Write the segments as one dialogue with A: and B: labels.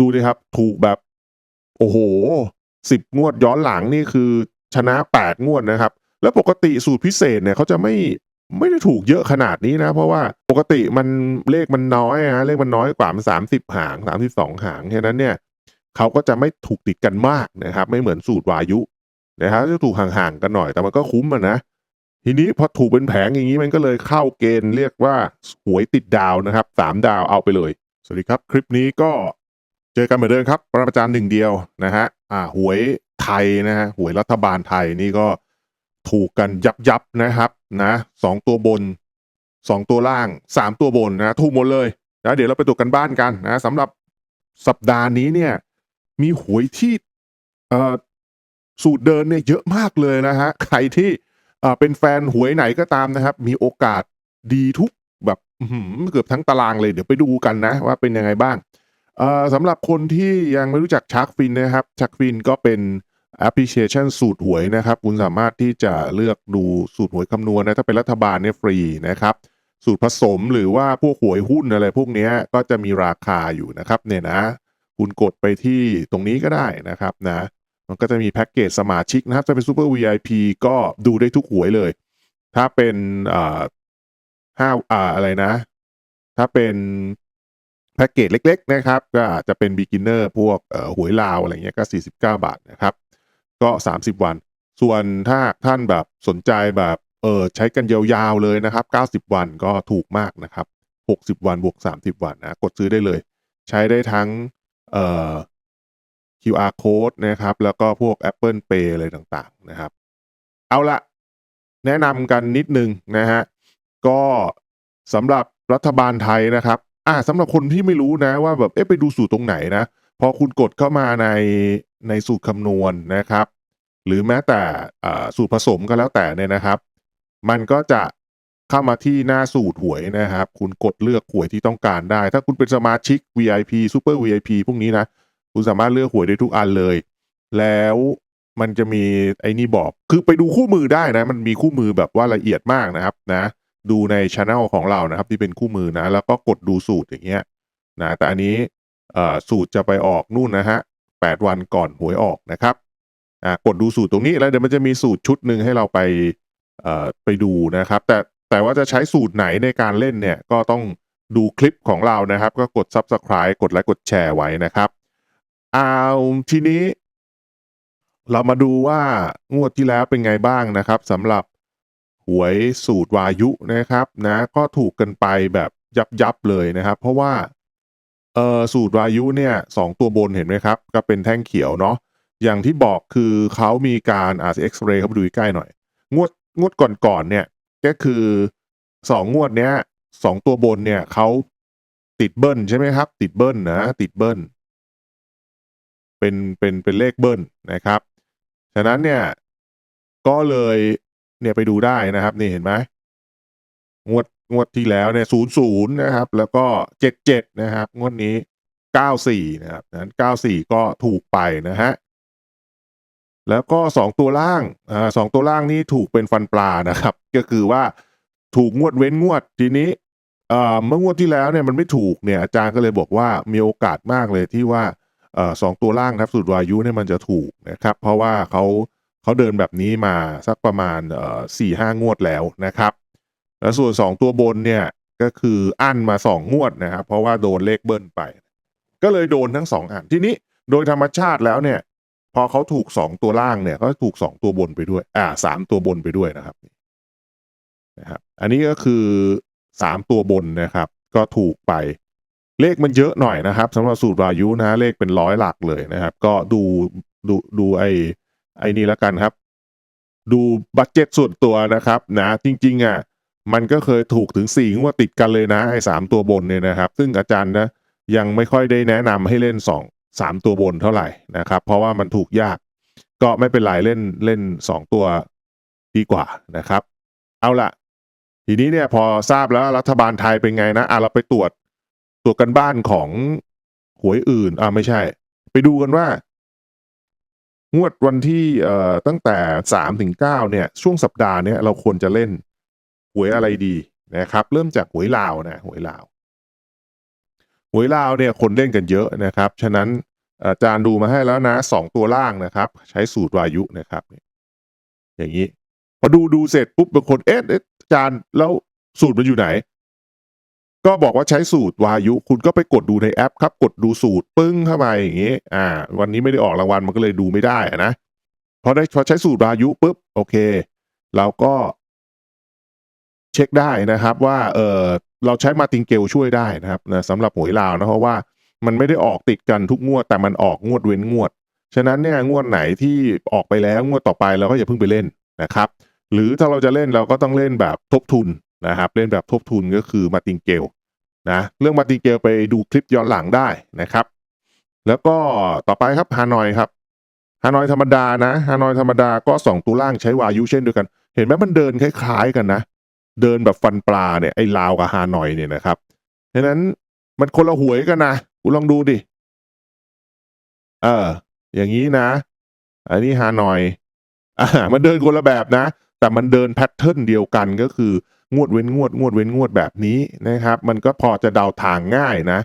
A: ดูดิครับ ถูกแบบ โอ้โหสิบงวดย้อนหลังนี่คือชนะแปดงวดนะครับ แล้วปกติสูตรพิเศษเนี่ยเขาจะไม่ไม่ได้ถูกเยอะขนาดนี้นะ เพราะว่าปกติมันเลขมันน้อยนะเลขมันน้อยกว่ามันสามสิบหางสามสิบสองหางฉะนั้นเนี่ยเขาก็จะไม่ถูกติดกันมากนะครับ ไม่เหมือนสูตรวายุนะครับจะถูกห่างๆกันหน่อยแต่มันก็คุ้มอะนะทีนี้พอถูกเป็นแผงอย่างนี้มันก็เลยเข้าเกณฑ์เรียกว่าหวยติดดาวนะครับสามดาวเอาไปเลย สวัสดีครับ คลิปนี้ก็ เจอกันเหมือนเดิมครับประจานหนึ่งเดียวนะฮะอ่าหวยไทยนะฮะหวยรัฐบาลไทยนี่ก็ถูกกันยับยับนะครับนะสองตัวบนสองตัวล่างสามตัวบนนะถูกหมดเลยนะเดี๋ยวเราไปตรวจกันบ้านกันนะสำหรับสัปดาห์นี้เนี่ย มีหวยที่เอ่อสูตรเดินเนี่ยเยอะมากเลยนะฮะใครที่เอ่อเป็นแฟนหวยไหนก็ตามนะครับ มีโอกาสดีทุกแบบเกือบทั้งตารางเลยเดี๋ยวไปดูกันนะ ว่าเป็นยังไงบ้าง สำหรับคนที่ยังไม่รู้จักชักฟินนะครับชักฟินก็เป็นแอปพลิเคชันสูตรหวยนะครับ คุณสามารถที่จะเลือกดูสูตรหวยคำนวณนะถ้าเป็นรัฐบาลเนี่ยฟรีนะครับ สูตรผสมหรือว่าพวกหวยหุ้นอะไรพวกนี้ก็จะมีราคาอยู่นะครับเนี่ยนะ คุณกดไปที่ตรงนี้ก็ได้นะครับนะ มันก็จะมีแพ็กเกจสมาชิกนะครับ ถ้าเป็น Super VIP ก็ดูได้ทุกหวยเลย ถ้าเป็นเอ่อห้าอ่าอะไรนะ ถ้าเป็น พ็กเกจเล็กๆนะครับก็อาจจะเป็น beginner พวกหวยลาวอะไรเงี้ยก็ 49 บาทนะครับ ก็ 30 วัน ส่วนถ้าท่านแบบสนใจแบบเออใช้กันยาวๆเลยนะครับ 90 วันก็ถูกมากนะครับ 60 วันบวก 30 วันนะกดซื้อได้เลย ใช้ได้ทั้งเอ่อ QR code นะครับ แล้วก็พวก Apple Pay อะไรต่างๆนะครับ เอาละแนะนำกันนิดนึงนะฮะ ก็สำหรับรัฐบาลไทยนะครับ อ่าสำหรับคนที่ไม่รู้นะว่าแบบเอ๊ะไปดูสูตรตรงไหนนะพอคุณกดเข้ามาในในสูตรคำนวณนะครับ หรือแม้แต่อ่าสูตรผสมก็แล้วแต่เนี่ยนะครับ มันก็จะเข้ามาที่หน้าสูตรหวยนะครับ คุณกดเลือกหวยที่ต้องการได้ ถ้าคุณเป็นสมาชิก VIP Super VIP พวกนี้นะ คุณสามารถเลือกหวยได้ทุกอันเลย แล้วมันจะมีไอ้นี่บอก คือไปดูคู่มือได้นะ มันมีคู่มือแบบว่าละเอียดมากนะครับนะ ดูในช anel ของเรานะครับ ที่เป็นคู่มือนะ แล้วก็กดดูสูตรอย่างเงี้ยนะแต่อันนี้สูตรจะไปออกนู่นนะฮะแปดวันก่อนหวยออกนะครับกดดูสูตรตรงนี้แล้วเดี๋ยวมันจะมีสูตรชุดหนึ่งให้เราไปไปดูนะครับ แต่แต่ว่าจะใช้สูตรไหนในการเล่นเนี่ยก็ต้องดูคลิปของเรานะครับ ก็กด subscribe กดไลค์กดแชร์ไว้นะครับเอาทีนี้ เรามาดูว่างวดที่แล้วเป็นไงบ้างนะครับสำหรับ หวยสูตรวายุนะครับนะก็ถูกกันไปแบบยับยับเลยนะครับ เพราะว่าเออสูตรวายุเนี่ยสองตัวบนเห็นไหมครับ ก็เป็นแท่งเขียวเนาะอย่างที่บอกคือเขามีการอาเอ็กซเรย์เข้าไปดูใกล้หน่อย งวดงวดก่อนๆเนี่ยก็คือสองงวดเนี้ยสองตัวบนเนี่ยเขาติดเบิ้ลใช่ไหมครับ ติดเบิ้ลนะติดเบิ้ลเป็นเป็นเป็นเลขเบิ้ลนะครับ ฉะนั้นเนี่ยก็เลย เนี่ยไปดูได้นะครับ นี่เห็นไหมงวดงวดที่แล้วเนี่ยศูนย์ศูนย์นะครับ แล้วก็เจ็ดเจ็ดนะครับ งวดนี้เก้าสี่นะครับนั้นเก้าสี่ก็ถูกไปนะฮะแล้วก็สองตัวล่างอ่าสองตัวล่างนี่ถูกเป็นฟันปลานะครับ ก็คือว่าถูกงวดเว้นงวดทีนี้เอ่อเมื่องวดที่แล้วเนี่ยมันไม่ถูกเนี่ยอาจารย์ก็เลยบอกว่ามีโอกาสมากเลยที่ว่าเอ่อสองตัวล่างครับสูตรวายุเนี่ยมันจะถูกนะครับ เพราะว่าเขา เขาเดินแบบนี้มาสักประมาณสี่ห้างวดแล้วนะครับ แล้วส่วนสองตัวบนเนี่ยก็คืออั้นมาสองงวดนะครับ เพราะว่าโดนเลขเบิ้ลไป ก็เลยโดนทั้งสองอันทีนี้โดยธรรมชาติแล้วเนี่ย พอเขาถูกสองตัวล่างเนี่ยเขาถูกสองตัวบนไปด้วย อ่าสามตัวบนไปด้วยนะครับนะครับอันนี้ก็คือสามตัวบนนะครับ ก็ถูกไปเลขมันเยอะหน่อยนะครับสำหรับสูตรวายุนะเลขเป็นร้อยหลักเลยนะครับ ก็ดูดูดูไอ ไอ้นี่แล้วกันครับ ดูบัตเจ็ตส่วนตัวนะครับนะจริงๆอะมันก็เคยถูกถึงสี่งวดติดกันเลยนะไอ้สามตัวบนเนี่ยนะครับ ซึ่งอาจารย์นะยังไม่ค่อยได้แนะนำให้เล่นสองสามตัวบนเท่าไหร่นะครับ เพราะว่ามันถูกยาก ก็ไม่เป็นไรเล่นเล่นสองตัวดีกว่านะครับ เอาละทีนี้เนี่ยพอทราบแล้วรัฐบาลไทยเป็นไงนะอะเราไปตรวจตรวจกันบ้านของหวยอื่นอ่าไม่ใช่ ไปดูกันว่า งวดวันที่เอ่อตั้งแต่สามถึงเก้าเนี่ย ช่วงสัปดาห์เนี่ยเราควรจะเล่นหวยอะไรดีนะครับ เริ่มจากหวยลาวนะหวยลาวหวยลาวเนี่ยคนเล่นกันเยอะนะครับ ฉะนั้นอาจารย์ดูมาให้แล้วนะสองตัวล่างนะครับ ใช้สูตรวายุนะครับ อย่างนี้พอดูดูเสร็จปุ๊บบางคนเอ๊ะเอ๊ะอาจารย์แล้วสูตรมันอยู่ไหน ก็บอกว่าใช้สูตรวายุ คุณก็ไปกดดูในแอปครับ กดดูสูตรปึ้งเข้าไปอย่างนี้ อ่า วันนี้ไม่ได้ออกรางวัลมันก็เลยดูไม่ได้นะพอได้พอใช้สูตรวายุปุ๊บโอเค เราก็เช็คได้นะครับว่าเออเราใช้มาติงเกลช่วยได้นะครับนะสำหรับหวยลาวนะเพราะว่ามันไม่ได้ออกติดกันทุกงวด แต่มันออกงวดเว้นงวด ฉะนั้นเนี่ยงวดไหนที่ออกไปแล้วงวดต่อไปเราก็อย่าเพิ่งไปเล่นนะครับ หรือถ้าเราจะเล่นเราก็ต้องเล่นแบบทบทุน นะครับ เล่นแบบทบทุนก็คือมาติงเกลนะเรื่องมาติงเกลไปดูคลิปย้อนหลังได้นะครับ แล้วก็ต่อไปครับฮานอยครับฮานอยธรรมดานะฮานอยธรรมดาก็สองตัวล่างใช้วายุเช่นเดียวกัน เห็นไหมมันเดินคล้าย ๆ กันนะ เดินแบบฟันปลาเนี่ยไอ้ลาวกับฮานอยเนี่ยนะครับฉะนั้นมันคนละหวยกันนะคุณลองดูดิเอออย่างนี้นะ อันนี้ฮานอยอ่ามันเดินคนละแบบนะ แต่มันเดินแพทเทิร์นเดียวกันก็คืองวดเว้นงวดงวดเว้นงวดแบบนี้นะครับ มันก็พอจะเดาทางง่ายนะ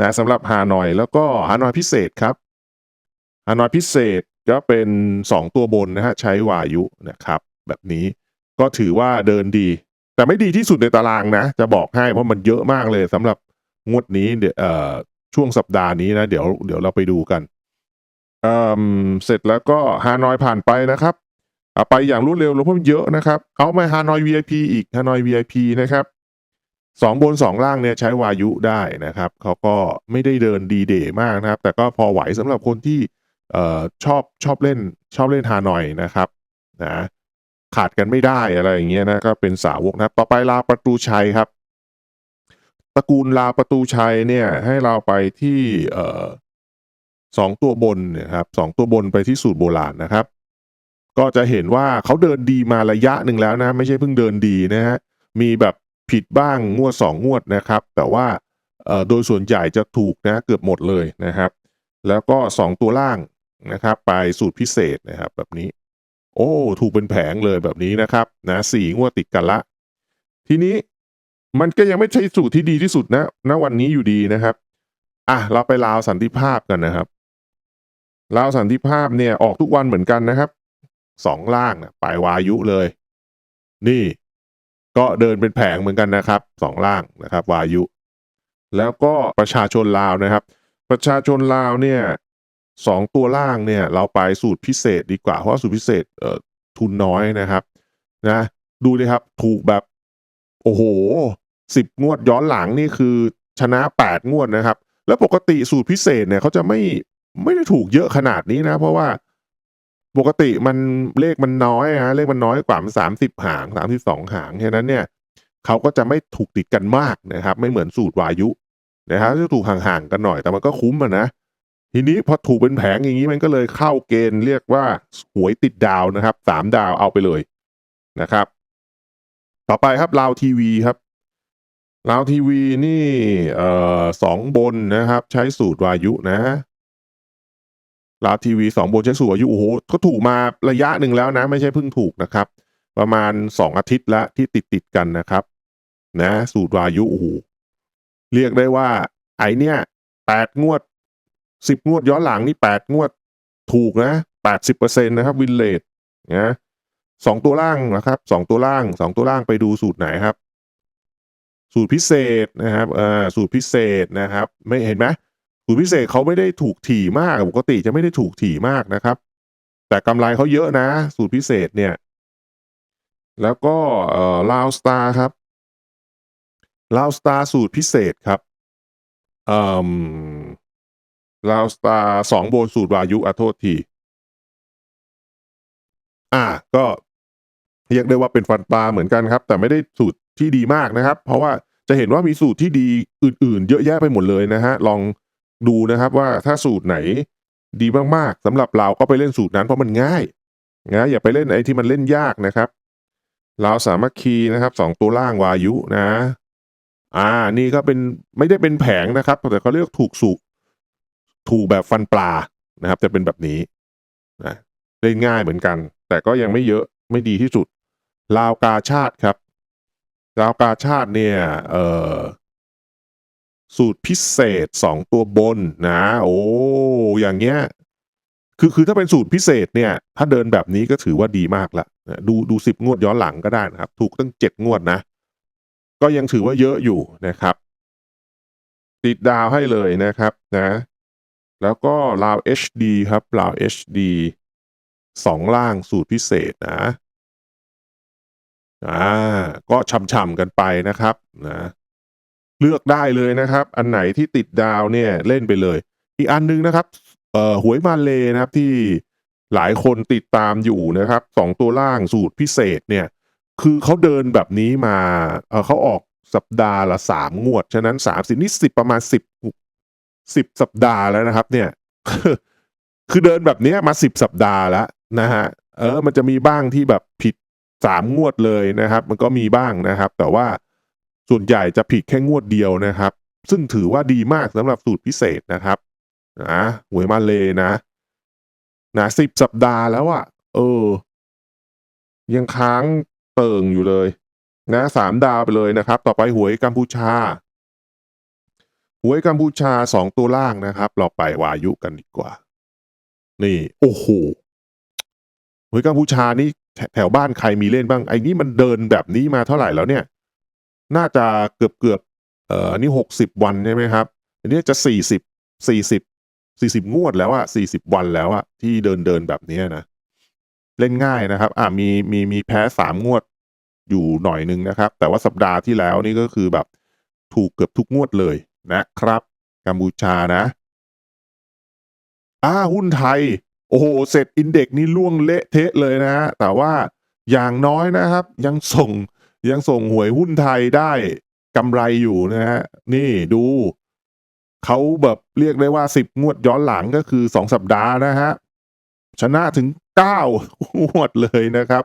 A: นะสำหรับฮานอยแล้วก็ฮานอยพิเศษครับฮานอยพิเศษก็เป็นสองตัวบนนะฮะใช้วายุนะครับ แบบนี้ก็ถือว่าเดินดี แต่ไม่ดีที่สุดในตารางนะ จะบอกให้เพราะมันเยอะมากเลยสำหรับงวดนี้เดี๋ยวช่วงสัปดาห์นี้นะ เดี๋ยวเดี๋ยวเราไปดูกันเเสร็จแล้วก็ฮานอยผ่านไปนะครับ ไปอย่างรวดเร็วแล้วเพราะมันเยอะนะครับ เอามาฮานอย VIP อีกฮานอย VIP นะครับสองบนสองล่างเนี่ยใช้วายุได้นะครับเขาก็ไม่ได้เดินดีเดย์มากนะครับ แต่ก็พอไหวสำหรับคนที่เออชอบชอบเล่นชอบเล่นฮานอยนะครับนะขาดกันไม่ได้อะไรอย่างเงี้ยนะก็เป็นสาวกนะครับ ต่อไปลาประตูชัยครับ ตระกูลลาประตูชัยเนี่ยให้เราไปที่เออสองตัวบนนี่ยครับสองตัวบนไปที่สูตรโบราณนะครับ ก็จะเห็นว่าเขาเดินดีมาระยะหนึ่งแล้วนะ ไม่ใช่เพิ่งเดินดีนะฮะมีแบบผิดบ้างงวดสองงวดนะครับ แต่ว่าโดยส่วนใหญ่จะถูกนะเกือบหมดเลยนะครับ แล้วก็สองตัวล่างนะครับ ไปสูตรพิเศษนะครับแบบนี้ โอ้ ถูกเป็นแผงเลยแบบนี้นะครับนะสี่งวดติดกันละ ทีนี้มันก็ยังไม่ใช่สูตรที่ดีที่สุดนะณวันนี้อยู่ดีนะครับอะเราไปลาวสันติภาพกันนะครับลาวสันติภาพเนี่ยออกทุกวันเหมือนกันนะครับ สองล่างนะปลายวายุเลย นี่ก็เดินเป็นแผงเหมือนกันนะครับสองล่างนะครับ วายุ แล้วก็ประชาชนลาวนะครับ ประชาชนลาวเนี่ยสองตัวล่างเนี่ย เราไปสูตรพิเศษดีกว่า เพราะสูตรพิเศษเอ่อทุนน้อยนะครับ นะ ดูดิครับ ถูกแบบ โอ้โหสิบงวดย้อนหลังนี่คือชนะแปดงวดนะครับ แล้วปกติสูตรพิเศษเนี่ยเขาจะไม่ไม่ได้ถูกเยอะขนาดนี้นะ เพราะว่า ปกติมันเลขมันน้อยฮะเลขมันน้อยกว่ามันสามสิบหางสามสิบสองหางฉะนั้นเนี่ยเขาก็จะไม่ถูกติดกันมากนะครับ ไม่เหมือนสูตรวายุนะครับจะถูกห่างๆกันหน่อยแต่มันก็คุ้มอะนะทีนี้พอถูกเป็นแผงอย่างนี้มันก็เลยเข้าเกณฑ์เรียกว่าหวยติดดาวนะครับสามดาวเอาไปเลยนะครับ ต่อไปครับลาวทีวีครับลาวทีวีนี่เอ่อสองบนนะครับ ใช้สูตรวายุนะ ลาวทีวีสองโบนใช้สูตรวายุโอ้โหก็ถูกมาระยะหนึ่งแล้วนะ ไม่ใช่เพิ่งถูกนะครับ ประมาณสองอาทิตย์ล้วที่ติดติดกันนะครับ นะ สูตรวายุโอ้โหเรียกได้ว่า ไอเนี่ยแปดงวดสิบงวดย้อนหลังนี่แปดงวดถูกนะแปดสิบเปอร์เซ็นต์นะครับวินเลทนะสองตัวล่างนะครับสองตัวล่างสองตัวล่างไปดูสูตรไหนครับ สูตรพิเศษนะครับเอ่อสูตรพิเศษนะครับ ไม่เห็นไหม สูตรพิเศษเขาไม่ได้ถูกถี่มากปกติจะไม่ได้ถูกถี่มากนะครับ แต่กำไรเขาเยอะนะ สูตรพิเศษเนี่ย แล้วก็เอ่อลาวสตาร์ครับลาวสตาร์สูตรพิเศษครับเอ่อลาวสตาร์สองโบนสูตรวายุอะโทษทีอ่าก็เรียกได้ว่าเป็นฟันปลาเหมือนกันครับ แต่ไม่ได้สูตรที่ดีมากนะครับ เพราะว่าจะเห็นว่ามีสูตรที่ดีอื่น ๆ เยอะแยะไปหมดเลยนะฮะลอง ดูนะครับว่าถ้าสูตรไหนดีมากๆสำหรับเราก็ไปเล่นสูตรนั้นเพราะมันง่ายนะอย่าไปเล่นไอ้ที่มันเล่นยากนะครับเราวสามัคคีนะครับสองตัวล่างวายุนะ อ่านี่ก็เป็นไม่ได้เป็นแผงนะครับ แต่เขาเรียกถูกสูตรถูกแบบฟันปลานะครับ จะเป็นแบบนี้นะเล่นง่ายเหมือนกัน แต่ก็ยังไม่เยอะไม่ดีที่สุดลาวกาชาติครับลาวกาชาติเนี่ย เอ่อ สูตรพิเศษ 2 ตัวบนนะ โอ้อย่างเงี้ยคือคือถ้าเป็นสูตรพิเศษเนี่ย ถ้าเดินแบบนี้ก็ถือว่าดีมากละดูดูสิบงวดย้อนหลังก็ได้นะครับ ถูกตั้งเจ็ดงวดนะ ก็ยังถือว่าเยอะอยู่นะครับ ติดดาวให้เลยนะครับนะ แล้วก็ลาว HD ครับลาว HD สองล่างสูตรพิเศษนะอ่าก็ช่ำๆกันไปนะครับนะ เลือกได้เลยนะครับ อันไหนที่ติดดาวเนี่ยเล่นไปเลย อีกอันหนึงนะครับเอ่อหวยมาเลนะครับที่หลายคนติดตามอยู่นะครับสองตัวล่างสูตรพิเศษเนี่ย คือเขาเดินแบบนี้มาเออเขาออกสัปดาห์ละสามงวด ฉะนั้นสามสิบนี่สิบประมาณสิบสิบสัปดาห์แล้วนะครับ เนี่ย คือเดินแบบนี้มาสิบสัปดาห์แล้วนะฮะเออ มันจะมีบ้างที่แบบผิดสามงวดเลยนะครับ มันก็มีบ้างนะครับ แต่ว่า ส่วนใหญ่จะผิดแค่งวดเดียวนะครับ ซึ่งถือว่าดีมากสำหรับสูตรพิเศษนะครับนะหวยมาเลยนะนะสิบสัปดาห์แล้วอะเออ ยังค้างเติ่งอยู่เลย นะสามดาวไปเลยนะครับ ต่อไปหวยกัมพูชา หวยกัมพูชาสองตัวล่างนะครับ เราไปวายุกันดีกว่า นี่ โอ้โหหวยกัมพูชานี่แถแถวบ้านใครมีเล่นบ้างไอ้นี่มันเดินแบบนี้มาเท่าไหร่แล้วเนี่ย น่าจะเกือบเกือบเอ่อนี่หกสิบวันใช่ไหมครับ อันนี้จะสี่สิบสี่สิบสี่สิบงวดแล้วอะสี่สิบวันแล้วอะที่เดินเดินแบบนี้นะ เล่นง่ายนะครับ อ่ามีมีมีแพ้สามงวดอยู่หน่อยนึงนะครับ แต่ว่าสัปดาห์ที่แล้วนี่ก็คือแบบถูกเกือบทุกงวดเลยนะครับกัมพูชานะอ่าหุ้นไทย โอ้โห เสร็จอินเด็กซ์นี่ล่วงเละเทะเลยนะฮะแต่ว่าอย่างน้อยนะครับ ยังส่ง ยังส่งหวยหุ้นไทยได้กำไรอยู่นะฮะนี่ดูเขาแบบเรียกได้ว่าสิบงวดย้อนหลังก็คือสองสัปดาห์นะฮะชนะถึงเก้างวดเลยนะครับ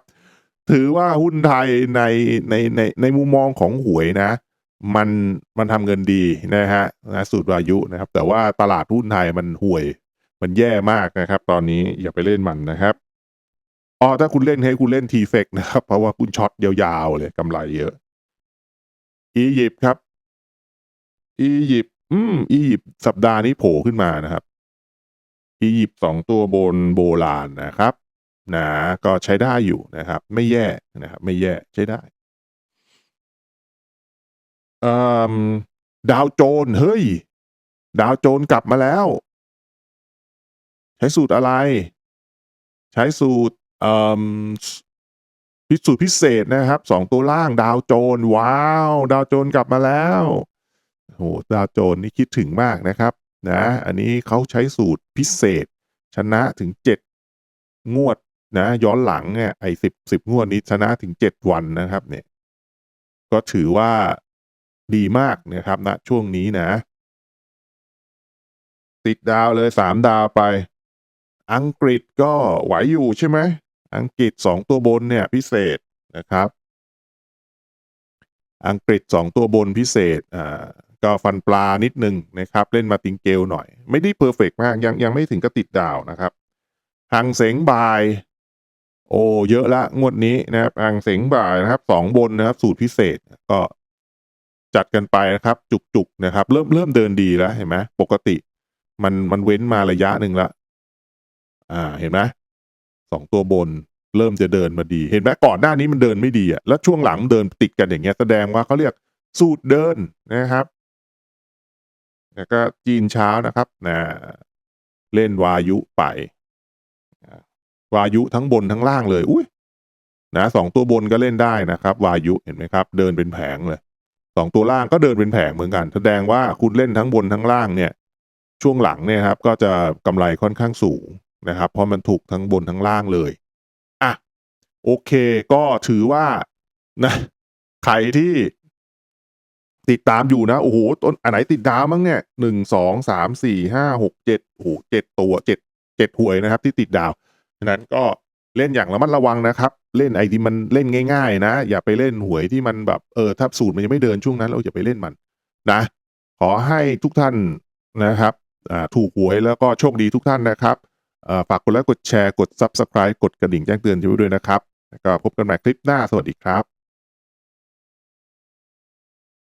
A: ถือว่าหุ้นไทยในในในในมุมมองของหวยนะ มันมันทำเงินดีนะฮะนะสูตรวายุนะครับ แต่ว่าตลาดหุ้นไทยมันห่วย มันแย่มากนะครับ ตอนนี้อย่าไปเล่นมันนะครับ อ๋อถ้าคุณเล่นให้คุณเล่นทีเฟกนะครับ เพราะว่าคุณช็อตยาวๆเลยกำไรเยอะ อียิปต์ครับ อียิปต์อืม อียิปต์สัปดาห์นี้โผล่ขึ้นมานะครับ อียิปต์สองตัวบนโบราณนะครับนะก็ใช้ได้อยู่นะครับ ไม่แย่นะครับ ไม่แย่ใช้ได้ดาวโจนเฮ้ย ดาวโจนกลับมาแล้ว ใช้สูตรอะไร ใช้สูตร พิสูตรพิเศษนะครับสองตัวล่างดาวโจน ว้าว ดาวโจนกลับมาแล้วโหดาวโจนนี่คิดถึงมากนะครับนะอันนี้เขาใช้สูตรพิเศษ ชนะถึงเจ็ดงวดนะย้อนหลังเนี่ยไอ้สิบสิบงวดนี้ชนะถึงเจ็ดวันนะครับเนี่ย ก็ถือว่าดีมากนะครับณนะช่วงนี้นะ ติดดาวเลยสามดาวไป อังกฤษก็ไหวอยู่ใช่ไหม อังกฤษสองตัวบนเนี่ยพิเศษนะครับ อังกฤษสองตัวบนพิเศษอ่าก็ฟันปลานิดนึงนะครับ เล่นมาติงเกลหน่อย ไม่ได้เพอร์เฟกมากยังยังไม่ถึงกับติดดาวนะครับหังเสงบาย โอ้เยอะละงวดนี้นะครับหังเสงบายนะครับสองบนนะครับ สูตรพิเศษก็จัดกันไปนะครับ จุกๆนะครับ เริ่มเริ่มเดินดีแล้วเห็นไหมปกติ มันมันเว้นมาระยะหนึ่งละอ่าเห็นไหม องตัวบน เริ่มจะเดินมาดี เห็นไหมก่อนหน้านี้มันเดินไม่ดีอะแล้วช่วงหลังเดินติดกันอย่างเงี้ยแสดงว่าเขาเรียกสูตรเดินนะครับแล้วก็จีนเช้านะครับนะเล่นวายุไป วายุทั้งบนทั้งล่างเลย อุ้ยนะสองตัวบนก็เล่นได้นะครับ วายุเห็นไหมครับ เดินเป็นแผงเลยสองตัวล่างก็เดินเป็นแผงเหมือนกัน แสดงว่าคุณเล่นทั้งบนทั้งล่างเนี่ย ช่วงหลังเนี่ยครับ ก็จะกำไรค่อนข้างสูง นะครับ เพราะมันถูกทั้งบนทั้งล่างเลยอะโอเค ก็ถือว่านะใครที่ติดตามอยู่นะ โอ้โหต้นอันไหนติดดาวมั้งเนี่ยหนึ่งสองสามสี่ห้าหกเจ็ดโอ้โหเจ็ดตัวเจ็ดเจ็ดหวยนะครับ ที่ติดดาวฉะนั้นก็เล่นอย่างระมัดระวังนะครับ เล่นไอ้ที่มันเล่นง่าย ๆ นะ อย่าไปเล่นหวยที่มันแบบเออถ้าสูตรมันยังไม่เดินช่วงนั้นเราอย่าไปเล่นมัน นะ ขอให้ทุกท่านนะครับอ่าถูกหวยแล้วก็โชคดีทุกท่านนะครับ ฝากกดไลค์กดแชร์กด Subscribe กดกระดิ่งแจ้งเตือนไว้ด้วยนะครับ แล้วก็พบกันใหม่คลิปหน้าสวัสดีครับ